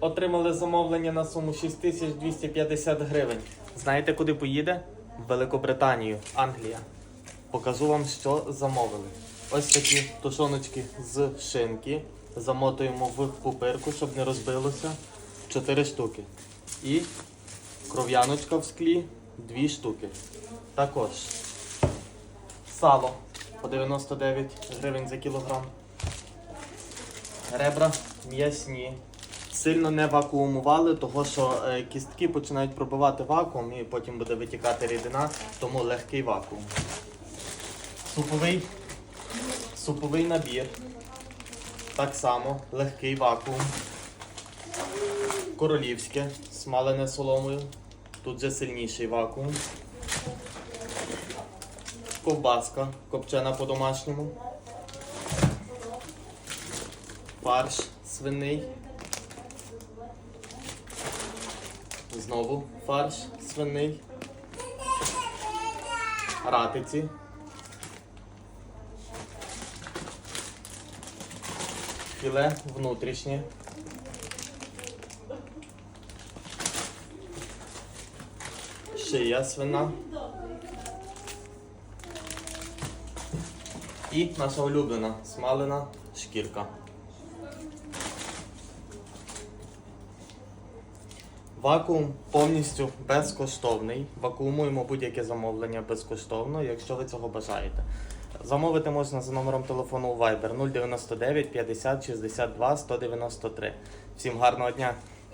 Отримали замовлення на суму 6250 гривень. Знаєте, куди поїде? В Великобританію, Англія. Покажу вам, що замовили. Ось такі тушоночки з шинки. Замотуємо в пупирку, щоб не розбилося. 4 штуки. І кров'яночка в склі 2 штуки. Також сало по 99 гривень за кілограм. Ребра м'ясні. Сильно не вакуумували, того що е, кістки починають пробивати вакуум і потім буде витікати рідина, тому легкий вакуум. Суповий, суповий набір. Так само легкий вакуум. Королівське, смалене соломою. Тут же сильніший вакуум. Ковбаска копчена по-домашньому. Фарш свиний. Знову фарш свиний. Ратиці. Філе внутрішнє. Шия свина. І наша улюблена смалена шкірка. Вакуум повністю безкоштовний. Вакуумуємо будь-яке замовлення безкоштовно, якщо ви цього бажаєте. Замовити можна за номером телефону Viber 099 50 62 193. Всім гарного дня!